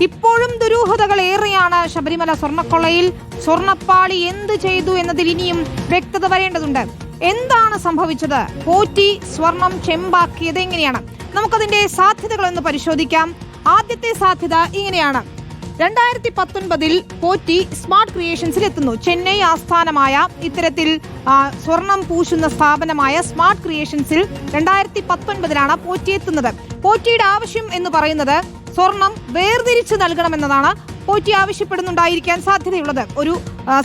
ഇപ്പോഴും ദുരൂഹതകൾ ഏറെയാണ് ശബരിമല സ്വർണക്കൊള്ളയിൽ. സ്വർണപ്പാളി എന്ത് ചെയ്തു എന്നതിൽ ഇനിയും വ്യക്തത വരേണ്ടതുണ്ട്. എന്താണ് സംഭവിച്ചത്? പോറ്റി സ്വർണം ചെമ്പാക്കിയത് എങ്ങനെയാണ്? നമുക്കതിന്റെ സാധ്യതകൾ ഒന്ന് പരിശോധിക്കാം. ആദ്യത്തെ സാധ്യത ഇങ്ങനെയാണ്. രണ്ടായിരത്തി പത്തൊൻപതിൽ പോറ്റി സ്മാർട്ട് ക്രിയേഷൻസിൽ എത്തുന്നു. ചെന്നൈ ആസ്ഥാനമായ ഇത്തരത്തിൽ സ്വർണം പൂശുന്ന സ്ഥാപനമായ സ്മാർട്ട് ക്രിയേഷൻസിൽ രണ്ടായിരത്തി പത്തൊൻപതിലാണ് പോറ്റി എത്തുന്നത്. പോറ്റിയുടെ ആവശ്യം എന്ന് പറയുന്നത് സ്വർണം വേർതിരിച്ച് നൽകണമെന്നതാണ് പോറ്റി ആവശ്യപ്പെടുന്നുണ്ടായിരിക്കാൻ സാധ്യതയുള്ളത്. ഒരു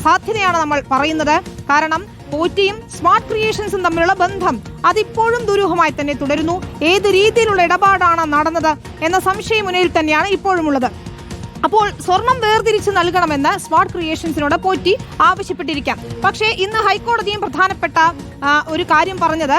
സാധ്യതയാണ് നമ്മൾ പറയുന്നത്. കാരണം പോറ്റിയും സ്മാർട്ട് ക്രിയേഷൻസും തമ്മിലുള്ള ബന്ധം അതിപ്പോഴും ദുരൂഹമായി തന്നെ തുടരുന്നു. ഏത് രീതിയിലുള്ള ഇടപാടാണ് നടന്നത് എന്ന സംശയമുനയിൽ തന്നെയാണ് ഇപ്പോഴും ഉള്ളത് അപ്പോൾ സ്വർണം വേർതിരിച്ച് നൽകണമെന്ന് സ്മാർട്ട് ക്രിയേഷൻസിനോട് പോറ്റി ആവശ്യപ്പെട്ടിരിക്കാം. പക്ഷേ ഇന്ന് ഹൈക്കോടതിയും പ്രധാനപ്പെട്ട ഒരു കാര്യം പറഞ്ഞത്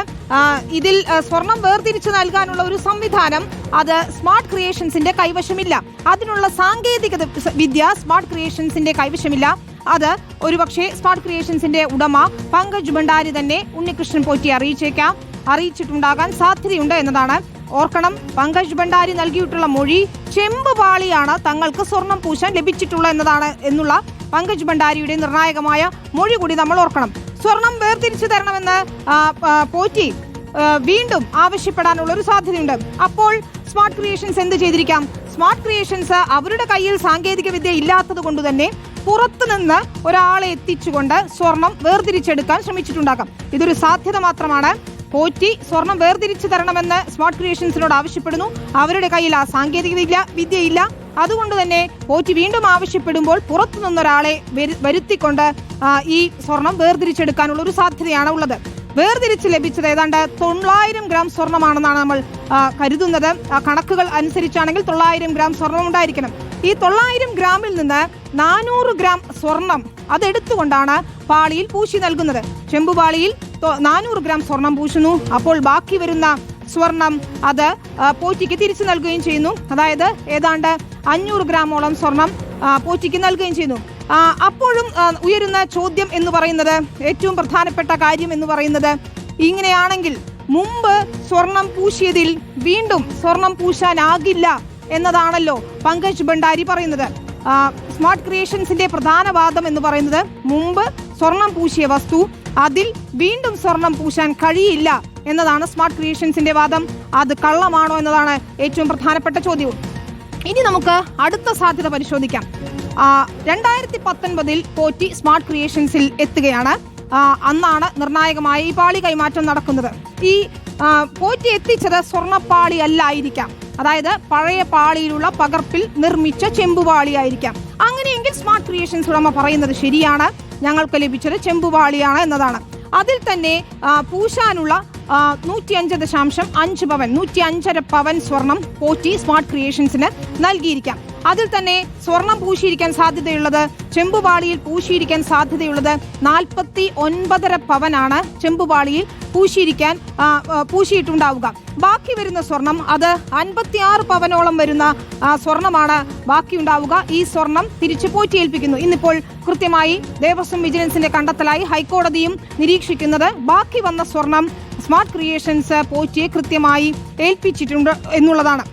ഇതിൽ സ്വർണം വേർതിരിച്ച് നൽകാനുള്ള ഒരു സംവിധാനം അത് സ്മാർട്ട് ക്രിയേഷൻസിന്റെ കൈവശമില്ല. അതിനുള്ള സാങ്കേതിക വിദ്യ സ്മാർട്ട് ക്രിയേഷൻസിന്റെ കൈവശമില്ല. അത് ഒരുപക്ഷെ സ്മാർട്ട് ക്രിയേഷൻസിന്റെ ഉടമ പങ്കജ് ഭണ്ഡാരി തന്നെ ഉണ്ണികൃഷ്ണൻ പോറ്റി അറിയിച്ചേക്കാം. അറിയിച്ചിട്ടുണ്ടാകാൻ സാധ്യതയുണ്ട് എന്നതാണ് ഓർക്കണം പങ്കജ് ഭണ്ഡാരി നൽകിയിട്ടുള്ള മൊഴി ചെമ്പ് പാളിയാണ് തങ്ങൾക്ക് സ്വർണം പൂശാൻ ലഭിച്ചിട്ടുള്ള എന്നതാണ് എന്നുള്ള പങ്കജ് ഭണ്ഡാരിയുടെ നിർണായകമായ മൊഴി കൂടി നമ്മൾ ഓർക്കണം. സ്വർണം വേർതിരിച്ചു തരണമെന്ന് പോറ്റി വീണ്ടും ആവശ്യപ്പെടാനുള്ള ഒരു സാധ്യതയുണ്ട്. അപ്പോൾ സ്മാർട്ട് ക്രിയേഷൻസ് എന്ത് ചെയ്തിരിക്കാം? സ്മാർട്ട് ക്രിയേഷൻസ് അവരുടെ കയ്യിൽ സാങ്കേതിക വിദ്യ ഇല്ലാത്തത് കൊണ്ട് തന്നെ പുറത്തുനിന്ന് ഒരാളെ എത്തിച്ചുകൊണ്ട് സ്വർണം വേർതിരിച്ചെടുക്കാൻ ശ്രമിച്ചിട്ടുണ്ടാകാം. ഇതൊരു സാധ്യത മാത്രമാണ്. പോറ്റി സ്വർണം വേർതിരിച്ചു തരണമെന്ന് സ്മാർട്ട് ക്രിയേഷൻസിനോട് ആവശ്യപ്പെടുന്നു. അവരുടെ കയ്യിൽ ആ സാങ്കേതികതയില്ല വിദ്യ വിദ്യയില്ല. അതുകൊണ്ട് തന്നെ പോറ്റി വീണ്ടും ആവശ്യപ്പെടുമ്പോൾ പുറത്തു നിന്നൊരാളെ വരു- വരുത്തിക്കൊണ്ട് ഈ സ്വർണം വേർതിരിച്ചെടുക്കാനുള്ള ഒരു സാധ്യതയാണ് ഉള്ളത്. വേർതിരിച്ച് ലഭിച്ചത് ഏതാണ്ട് തൊള്ളായിരം ഗ്രാം സ്വർണമാണെന്നാണ് നമ്മൾ കരുതുന്നത്. കണക്കുകൾ അനുസരിച്ചാണെങ്കിൽ തൊള്ളായിരം ഗ്രാം സ്വർണം ഉണ്ടായിരിക്കണം. ഈ തൊള്ളായിരം ഗ്രാമിൽ നിന്ന് നാനൂറ് ഗ്രാം സ്വർണം അതെടുത്തുകൊണ്ടാണ് പാളിയിൽ പൂശി നൽകുന്നത്. ചെമ്പുപാളിയിൽ നാനൂറ് ഗ്രാം സ്വർണം പൂശുന്നു. അപ്പോൾ ബാക്കി വരുന്ന സ്വർണം അത് പോറ്റിക്ക് തിരിച്ചു നൽകുകയും ചെയ്യുന്നു. അതായത് ഏതാണ്ട് അഞ്ഞൂറ് ഗ്രാമോളം സ്വർണം പോറ്റിക്ക് നൽകുകയും ചെയ്യുന്നു. അപ്പോഴും ഉയരുന്ന ചോദ്യം എന്ന് പറയുന്നത് ഏറ്റവും പ്രധാനപ്പെട്ട കാര്യം എന്ന് പറയുന്നത് ഇങ്ങനെയാണെങ്കിൽ മുമ്പ് സ്വർണം പൂശിയതിൽ വീണ്ടും സ്വർണം പൂശാനാകില്ല എന്നതാണല്ലോ പങ്കജ് ഭണ്ഡാരി പറയുന്നത്. സ്മാർട്ട് ക്രിയേഷൻസിന്റെ പ്രധാന വാദം എന്ന് പറയുന്നത് മുമ്പ് സ്വർണം പൂശിയ വസ്തു അതിൽ വീണ്ടും സ്വർണം പൂശാൻ കഴിയില്ല എന്നതാണ് സ്മാർട്ട് ക്രിയേഷൻസിന്റെ വാദം. അത് കള്ളമാണോ എന്നതാണ് ഏറ്റവും പ്രധാനപ്പെട്ട ചോദ്യവും ഇനി നമുക്ക് അടുത്ത സാധ്യത പരിശോധിക്കാം. രണ്ടായിരത്തി പത്തൊൻപതിൽ പോറ്റി സ്മാർട്ട് ക്രിയേഷൻസിൽ എത്തുകയാണ്. അന്നാണ് നിർണായകമായ ഈ പാളി കൈമാറ്റം നടക്കുന്നത്. ഈ പോറ്റി എത്തിച്ചത് സ്വർണപ്പാളി അല്ലായിരിക്കാം. അതായത് പഴയ പാളിയിലുള്ള പകർപ്പിൽ നിർമ്മിച്ച ചെമ്പുപാളിയായിരിക്കാം. അങ്ങനെയെങ്കിൽ സ്മാർട്ട് ക്രിയേഷൻസ് ഉടമ പറയുന്നത് ശരിയാണ്. ഞങ്ങൾക്ക് ലഭിച്ചത് ചെമ്പുപാളിയാണ് എന്നതാണ്. അതിൽ തന്നെ പൂശാനുള്ള നൂറ്റി അഞ്ച് ദശാംശം അഞ്ച് പവൻ നൂറ്റി അഞ്ചര പവൻ സ്വർണം പോറ്റി സ്മാർട്ട് ക്രിയേഷൻസിന് നൽകിയിരിക്കാം. അതിൽ തന്നെ സ്വർണം പൂശിയിരിക്കാൻ സാധ്യതയുള്ളത് ചെമ്പുപാളിയിൽ പൂശിയിരിക്കാൻ സാധ്യതയുള്ളത് നാൽപ്പത്തി ഒൻപതര പവനാണ് ചെമ്പുപാളിയിൽ പൂശിയിരിക്കാൻ പൂശിയിട്ടുണ്ടാവുക. ബാക്കി വരുന്ന സ്വർണം അത് അൻപത്തിയാറ് പവനോളം വരുന്ന സ്വർണമാണ്. ബാക്കിയുണ്ടാവുക ഈ സ്വർണം തിരിച്ചു പോറ്റി ഏൽപ്പിക്കുന്നു ഇന്നിപ്പോൾ കൃത്യമായി ദേവസ്വം വിജിലൻസിന്റെ കണ്ടെത്തലായി ഹൈക്കോടതിയും നിരീക്ഷിക്കുന്നത് ബാക്കി വന്ന സ്വർണം സ്മാർട്ട് ക്രിയേഷൻസ് പോറ്റിയെ കൃത്യമായി ഏൽപ്പിച്ചിട്ടുണ്ട് എന്നുള്ളതാണ്.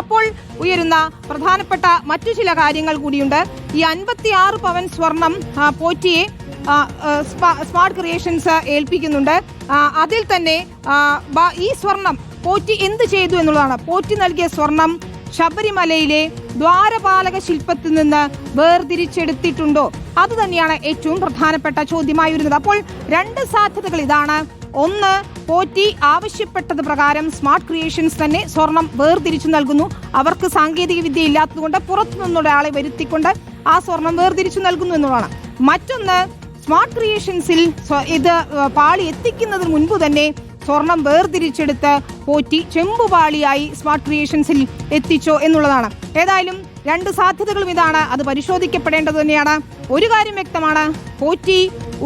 അപ്പോൾ ഉയരുന്ന പ്രധാനപ്പെട്ട മറ്റു ചില കാര്യങ്ങൾ കൂടിയുണ്ട്. ഈ അൻപത്തിയാറ് പവൻ സ്വർണം പോറ്റിയെ സ്മാർട്ട് ക്രിയേഷൻസ് ഏൽപ്പിക്കുന്നുണ്ട്. അതിൽ തന്നെ ഈ സ്വർണം പോറ്റി എന്ത് ചെയ്തു എന്നുള്ളതാണ്. പോറ്റി നൽകിയ സ്വർണം ശബരിമലയിലെ ദ്വാരപാലക ശില്പത്തിൽ നിന്ന് വേർതിരിച്ചെടുത്തിട്ടുണ്ടോ? അത് തന്നെയാണ് ഏറ്റവും പ്രധാനപ്പെട്ട ചോദ്യമായി വരുന്നത് അപ്പോൾ രണ്ട് സാധ്യതകൾ ഇതാണ്. ഒന്ന് പോറ്റി ആവശ്യപ്പെട്ടത് പ്രകാരം സ്മാർട്ട് ക്രിയേഷൻസ് തന്നെ സ്വർണം വേർതിരിച്ചു നൽകുന്നു. അവർക്ക് സാങ്കേതിക വിദ്യ ഇല്ലാത്തതുകൊണ്ട് പുറത്തു നിന്നുള്ള ആളെ വരുത്തിക്കൊണ്ട് ആ സ്വർണം വേർതിരിച്ചു നൽകുന്നു എന്നുള്ളതാണ്. മറ്റൊന്ന് സ്മാർട്ട് ക്രിയേഷൻസിൽ ഇത് പാളി എത്തിക്കുന്നതിന് മുൻപ് തന്നെ സ്വർണം വേർതിരിച്ചെടുത്ത് പോറ്റി ചെമ്പുപാളിയായി സ്മാർട്ട് ക്രിയേഷൻസിൽ എത്തിച്ചോ എന്നുള്ളതാണ്. ഏതായാലും രണ്ട് സാധ്യതകളും ഇതാണ്. അത് പരിശോധിക്കപ്പെടേണ്ടത് തന്നെയാണ്. ഒരു കാര്യം വ്യക്തമാണ്. പോറ്റി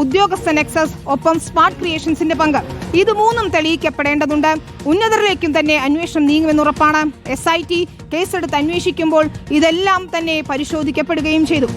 ഉദ്യോഗസ്ഥ നെക്സസ് ഒപ്പം സ്മാർട്ട് ക്രിയേഷൻസിന്റെ പങ്ക്. ഇത് മൂന്നും തെളിയിക്കപ്പെടേണ്ടതുണ്ട്. ഉന്നതരിലേക്കും തന്നെ അന്വേഷണം നീങ്ങുമെന്ന് ഉറപ്പാണ്. എസ് ഐ ടി കേസെടുത്ത് അന്വേഷിക്കുമ്പോൾ ഇതെല്ലാം തന്നെ പരിശോധിക്കപ്പെടുകയും ചെയ്തു.